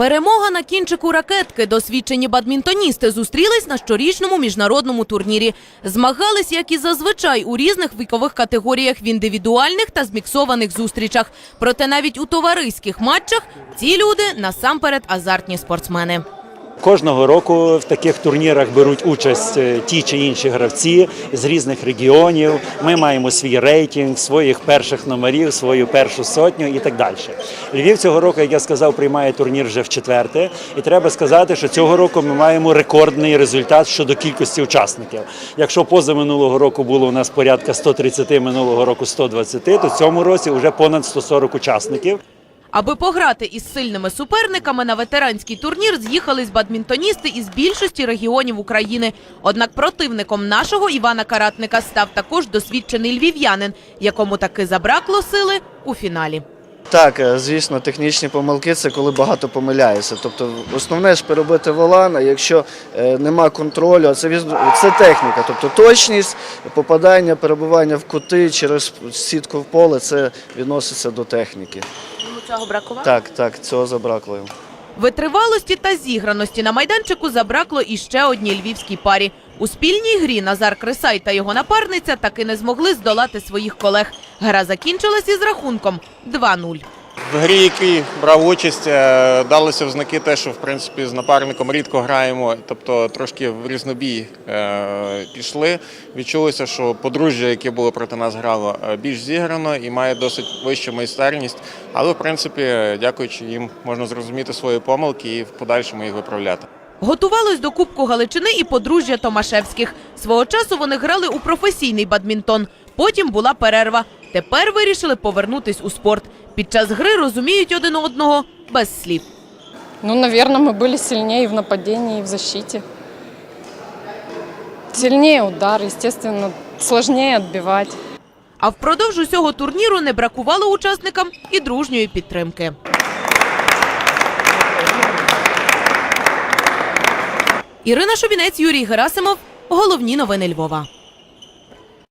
Перемога на кінчику ракетки. Досвідчені бадмінтоністи зустрілись на щорічному міжнародному турнірі. Змагались, як і зазвичай, у різних вікових категоріях в індивідуальних та зміксованих зустрічах. Проте навіть у товариських матчах ці люди насамперед азартні спортсмени. Кожного року в таких турнірах беруть участь е, ті чи інші гравці з різних регіонів. Ми маємо свій рейтинг, своїх перших номерів, свою першу сотню і так далі. Львів цього року, як я сказав, приймає турнір вже в четверте. І треба сказати, що цього року ми маємо рекордний результат щодо кількості учасників. Якщо поза минулого року було у нас порядка 130, минулого року 120, то цьому році вже понад 140 учасників. Аби пограти із сильними суперниками на ветеранський турнір з'їхались бадмінтоністи із більшості регіонів України. Однак противником нашого Івана Каратника став також досвідчений львів'янин, якому таки забракло сили у фіналі. Так, е, звісно, технічні помилки це коли багато помиляєшся. Тобто, основне ж перебити волан, а якщо е, нема контролю, це це техніка. Тобто точність, попадання, перебування в кути через сітку в поле це відноситься до техніки. Цього бракувало? Так, так, цього забракло. Витривалості та зіграності на майданчику забракло і ще одній львівській парі. У спільній грі Назар Крисай та його напарниця таки не змогли здолати своїх колег. Гра закінчилась із рахунком 2-0. В грі, який брав участь, е, далися в знаки те, що в принципі з напарником рідко граємо, тобто трошки в різнобій е, пішли. Відчулося, що подружжя, яке було проти нас грало, е, більш зіграно і має досить вищу майстерність. Але в принципі, дякуючи їм, можна зрозуміти свої помилки і в подальшому їх виправляти. Готувалось до Кубку Галичини і подружжя Томашевських. Свого часу вони грали у професійний бадмінтон. Потім була перерва. Тепер вирішили повернутись у спорт. Під час гри розуміють один одного без слів. Ну, наверное, мы были сильнее и в нападении, и в защите. Сильнее удар, естественно, сложнее отбивать. А впродовж усього турніру не бракувало учасникам і дружньої підтримки. Ірина Шовінець, Юрій Герасимов. Головні новини Львова.